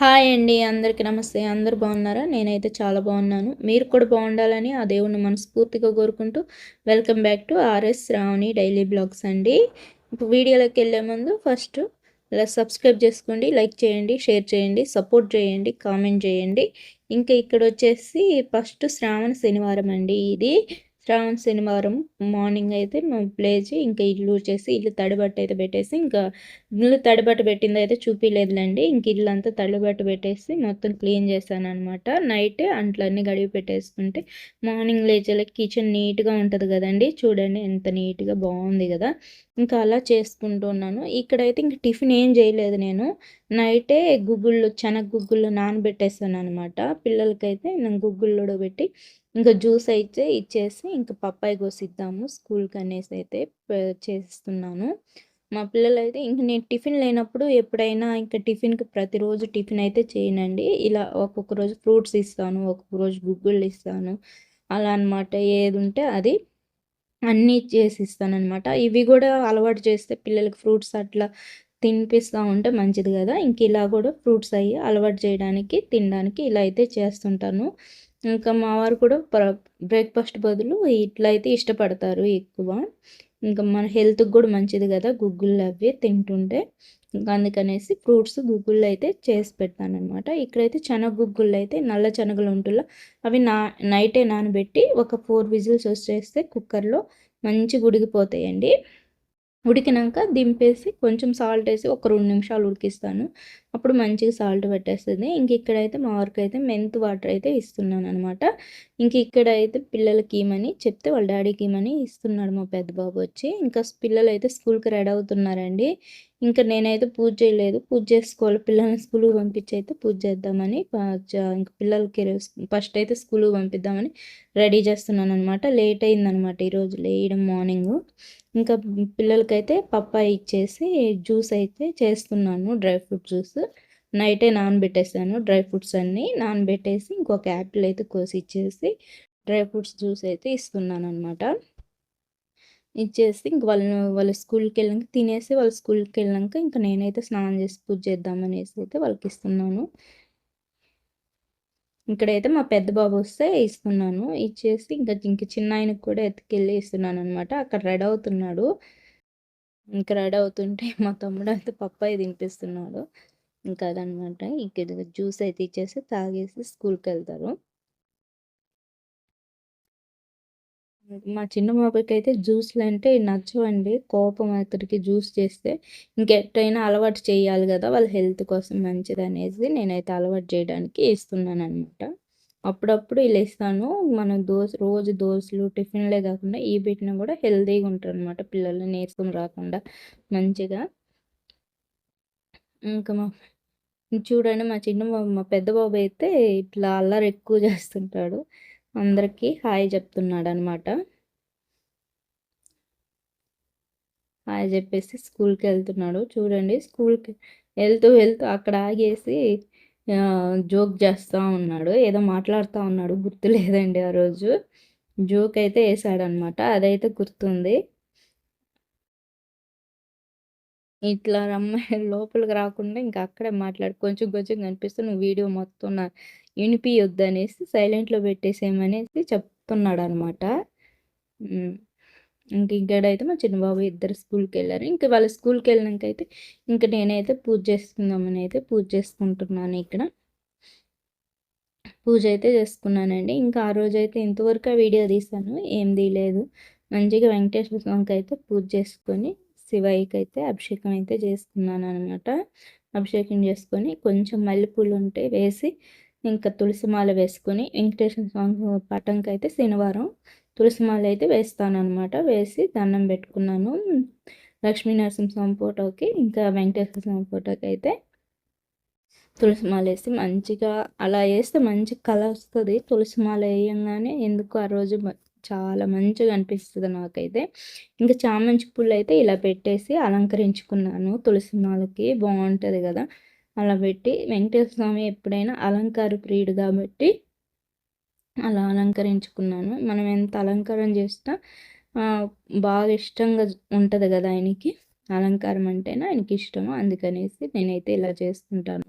Hi అండి అందరికీ నమస్తే. అందరు బాగున్నారా? నేనైతే చాలా బాగున్నాను. మీరు కూడా బాగుండాలని ఆ దేవుణ్ణి మనస్ఫూర్తిగా కోరుకుంటూ welcome back to RS Ravani daily blogs అండి. ఇప్పుడు వీడియోలోకి వెళ్ళే ముందు ఫస్ట్ ఇలా సబ్స్క్రైబ్ చేసుకోండి లైక్ చేయండి షేర్ చేయండి సపోర్ట్ చేయండి కామెంట్ చేయండి. ఇంకా ఇక్కడ వచ్చేసి ఫస్ట్ శ్రావణ శనివారం అండి ఇది. శ్రావణ శనివారం మార్నింగ్ అయితే లేచి ఇంకా ఇల్లు వచ్చేసి ఇల్లు తడిబట్ట అయితే పెట్టేసి ఇంకా ఇల్లు తడిబట్ట పెట్టింది అయితే చూపించలేదులేండి ఇంక ఇల్లు అంతా తడిబట్ట పెట్టేసి మొత్తం క్లీన్ చేశాను అనమాట నైట్ అంట్లన్నీ గడివి పెట్టేసుకుంటే మార్నింగ్ లేచేలా కిచెన్ నీట్గా ఉంటుంది కదండి. చూడండి ఎంత నీట్గా బాగుంది కదా. ఇంకా అలా చేసుకుంటూ ఉన్నాను. ఇక్కడైతే ఇంక టిఫిన్ ఏం చేయలేదు నేను. నైటే గుగ్గుళ్ళు శనగ గుగ్గుళ్ళు నానబెట్టేస్తాను అనమాట పిల్లలకైతే నేను గుగ్గుళ్ళు పెట్టి ఇంకా జ్యూస్ అయితే ఇచ్చేసి ఇంకా పప్పాయి కోసిద్దాము. స్కూల్కి అనేసి అయితే చేస్తున్నాను. మా పిల్లలు అయితే ఇంక నేను టిఫిన్ లేనప్పుడు ఎప్పుడైనా ఇంకా టిఫిన్కి ప్రతిరోజు టిఫిన్ అయితే చేయనండి. ఇలా ఒక్కొక్క రోజు ఫ్రూట్స్ ఇస్తాను ఒక్కొక్క రోజు గుగ్గుళ్ళు ఇస్తాను. అలా అనమాట ఏది ఉంటే అది అన్నీ చేసి ఇస్తాను ఇవి కూడా అలవాటు చేస్తే పిల్లలకి ఫ్రూట్స్ అట్లా తినిపిస్తూ ఉంటే మంచిది కదా. ఇంక ఇలా కూడా ఫ్రూట్స్ అయ్యి అలవాటు చేయడానికి తినడానికి ఇలా అయితే చేస్తుంటాను. ఇంకా మా వారు కూడా బ్రేక్ఫాస్ట్ బదులు ఇట్లా అయితే ఇష్టపడతారు ఎక్కువ. ఇంకా మన హెల్త్కి కూడా మంచిది కదా గుగ్గుళ్ళు అవి తింటుంటే. ఇంకా అందుకనేసి ఫ్రూట్స్ గుగ్గుళ్ళు అయితే చేసి పెడతాను అనమాట ఇక్కడైతే శనగ గుగ్గుళ్ళు అయితే నల్ల శనగలు ఉంటుందో అవి నా నైటే నానబెట్టి ఒక ఫోర్ విజిల్స్ వచ్చేస్తే కుక్కర్లో మంచి ఉడికిపోతాయండి. ఉడికినాక దింపేసి కొంచెం సాల్ట్ వేసి ఒక రెండు నిమిషాలు ఉడికిస్తాను. అప్పుడు మంచిగా సాల్ట్ పట్టేస్తుంది. ఇంక ఇక్కడైతే మా వరకు అయితే మెంత్ వాటర్ అయితే ఇస్తున్నాను అనమాట ఇంక ఇక్కడ అయితే పిల్లలకి ఇమని చెప్తే వాళ్ళ డాడీకి ఇమని ఇస్తున్నాడు మా పెద్ద బాబు వచ్చి. ఇంకా పిల్లలు అయితే స్కూల్కి రెడీ అవుతున్నారండి. ఇంకా నేనైతే పూజ చేయలేదు. పూజ చేసుకోవాలి. పిల్లల్ని స్కూల్కి పంపించి అయితే పూజ చేద్దామని ఇంకా పిల్లలకి ఫస్ట్ అయితే స్కూల్కి పంపిద్దామని రెడీ చేస్తున్నాను అనమాట లేట్ అయిందనమాట ఈరోజు లేయడం మార్నింగ్. ఇంకా పిల్లలకైతే పప్పాయి ఇచ్చేసి జ్యూస్ అయితే చేస్తున్నాను. Dry fruit juice. నైటే నానబెట్టేసాను. డ్రై ఫ్రూట్స్ అన్నీ నానబెట్టేసి ఇంకొక యాపిల్ అయితే కోసి ఇచ్చేసి డ్రై ఫ్రూట్స్ జ్యూస్ అయితే ఇస్తున్నాను అనమాట ఇచ్చేసి ఇంక వాళ్ళని వాళ్ళ స్కూల్కి వెళ్ళాక తినేసి వాళ్ళ స్కూల్కి వెళ్ళాక ఇంకా నేనైతే స్నానం చేసి పూజ చేద్దామనేసి అయితే వాళ్ళకి ఇస్తున్నాను. ఇక్కడైతే మా పెద్ద బాబు వస్తే ఇస్తున్నాను. ఇచ్చేసి ఇంకా ఇంక చిన్న ఆయనకు కూడా ఎత్తుకెళ్ళి ఇస్తున్నాను అనమాట అక్కడ రెడీ అవుతున్నాడు. ఇంకా రెడీ అవుతుంటే మా తమ్ముడు అయితే పప్పాయి తినిపిస్తున్నాడు. ఇంకా అదనమాట ఇక్కడ జ్యూస్ అయితే ఇచ్చేసి తాగేసి స్కూల్కి వెళ్తారు మా చిన్న బాబుకి అయితే జ్యూస్లు అంటే నచ్చవండి. కోపం అతడికి జ్యూస్ చేస్తే ఇంకెట్టయినా అలవాటు చేయాలి కదా వాళ్ళ హెల్త్ కోసం మంచిది అనేసి నేనైతే అలవాటు చేయడానికి ఇస్తున్నాను అనమాట అప్పుడప్పుడు ఇలా ఇస్తాను మనం దోశ రోజు దోశలు టిఫిన్లే కాకుండా ఈ పెట్టినా కూడా హెల్తీగా ఉంటారు అనమాట పిల్లలు నీరసం రాకుండా మంచిగా. ఇంకా మా చూడండి మా చిన్న బాబు మా పెద్ద బాబు అయితే ఇట్లా అల్లరి ఎక్కువ చేస్తుంటాడు. అందరికీ హాయ్ చెప్తున్నాడు అనమాట హాయ్ చెప్పేసి స్కూల్కి వెళ్తున్నాడు. చూడండి స్కూల్కి వెళ్తూ వెళ్తూ అక్కడ ఆగేసి జోక్ చేస్తూ ఉన్నాడు. ఏదో మాట్లాడుతూ ఉన్నాడు. గుర్తు లేదండి ఆ రోజు. జోక్ అయితే వేసాడనమాట. అదైతే గుర్తుంది. ఇట్లా రమ్మ లోపలికి రాకుండా ఇంకా అక్కడే మాట్లాడు. కొంచెం కొంచెం కనిపిస్తే నువ్వు వీడియో మొత్తం నా అనేసి సైలెంట్లో పెట్టేసేయమనేసి చెప్తున్నాడు అనమాట ఇంక ఇక్కడైతే మా చిన్నబాబు ఇద్దరు స్కూల్కి వెళ్ళారు ఇంకా వాళ్ళ స్కూల్కి వెళ్ళినాక అయితే ఇంకా నేనైతే పూజ చేసుకుందామని అయితే పూజ చేసుకుంటున్నాను ఇక్కడ. పూజ అయితే చేసుకున్నానండి. ఇంకా ఆ రోజు అయితే ఇంతవరకు ఆ వీడియో తీసాను ఏం తీయలేదు. మంచిగా వెంకటేశ్వర స్వామికి అయితే పూజ చేసుకొని శివయ్యకి అయితే అభిషేకం అయితే చేసుకున్నాను అనమాట అభిషేకం చేసుకొని కొంచెం మల్లెపూలు ఉంటే వేసి ఇంకా తులసిమాల వేసుకొని వెంకటేశ్వర స్వామి పటంకి అయితే శనివారం తులసిమాల అయితే వేస్తాను అనమాట వేసి దండం పెట్టుకున్నాను. లక్ష్మీ నరసింహస్వామి ఫోటోకి ఇంకా వెంకటేశ్వర స్వామి ఫోటోకి అయితే తులసిమాల వేసి మంచిగా అలా వేస్తే మంచి కళ వస్తుంది. తులసిమాల వేయంగానే ఎందుకు ఆ రోజు చాలా మంచిగా అనిపిస్తుంది నాకైతే. ఇంకా చామంతి పూలు అయితే ఇలా పెట్టేసి అలంకరించుకున్నాను తులసి మాలకి. బాగుంటుంది కదా. అలా పెట్టి వెంకటేశ్వర స్వామి ఎప్పుడైనా అలంకార ప్రియుడు కాబట్టి అలా అలంకరించుకున్నాను. మనం ఎంత అలంకారం చేసినా బాగా ఇష్టంగా ఉంటుంది కదా ఆయనకి. అలంకారం అంటేనే ఆయనకి ఇష్టము. అందుకనేసి నేనైతే ఇలా చేసుకుంటాను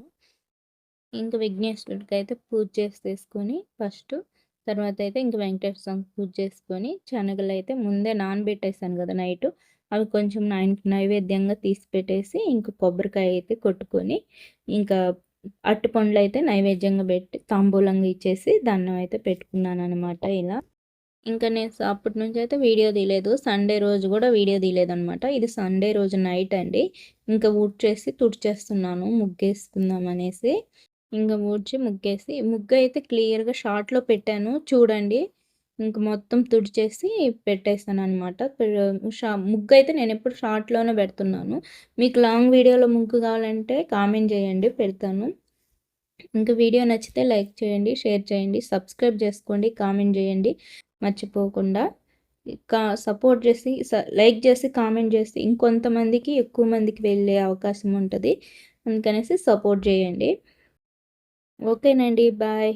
ఇంకా విఘ్నేశ్వరుడికి అయితే పూజ చేసేసుకొని ఫస్ట్ తర్వాత అయితే ఇంక వెంకటేశ్వర స్వామికి పూజ చేసుకొని శనగలు అయితే ముందే నానబెట్టేసాను కదా నైట్. అవి కొంచెం ఆయనకి నైవేద్యంగా తీసి పెట్టేసి ఇంకా కొబ్బరికాయ అయితే కొట్టుకొని ఇంకా అట్టి పండ్లు అయితే నైవేద్యంగా పెట్టి తాంబూలంగా ఇచ్చేసి దండం అయితే పెట్టుకున్నాను అనమాట ఇలా. ఇంకా నేను అప్పటి నుంచి అయితే వీడియో తీయలేదు. సండే రోజు కూడా వీడియో తీయలేదు అనమాట ఇది సండే రోజు నైట్ అండి. ఇంకా ఊడ్చేసి తుడిచేస్తున్నాను. ముగ్గేసుకుందాం అనేసి. ఇంకా ఊడ్చి ముగ్గేసి ముగ్గు అయితే క్లియర్గా షార్ట్లో పెట్టాను. చూడండి. ఇంక మొత్తం తుడిచేసి పెట్టేస్తాను అనమాట షా ముగ్గు అయితే నేను ఎప్పుడు షార్ట్లోనే పెడుతున్నాను. మీకు లాంగ్ వీడియోలో ముగ్గు కావాలంటే కామెంట్ చేయండి పెడతాను. ఇంకా వీడియో నచ్చితే లైక్ చేయండి షేర్ చేయండి సబ్స్క్రైబ్ చేసుకోండి కామెంట్ చేయండి. మర్చిపోకుండా కా సపోర్ట్ చేసి లైక్ చేసి కామెంట్ చేసి ఇంకొంతమందికి ఎక్కువ మందికి వెళ్ళే అవకాశం ఉంటుంది. అందుకనేసి సపోర్ట్ చేయండి. ఓకేనండి బాయ్.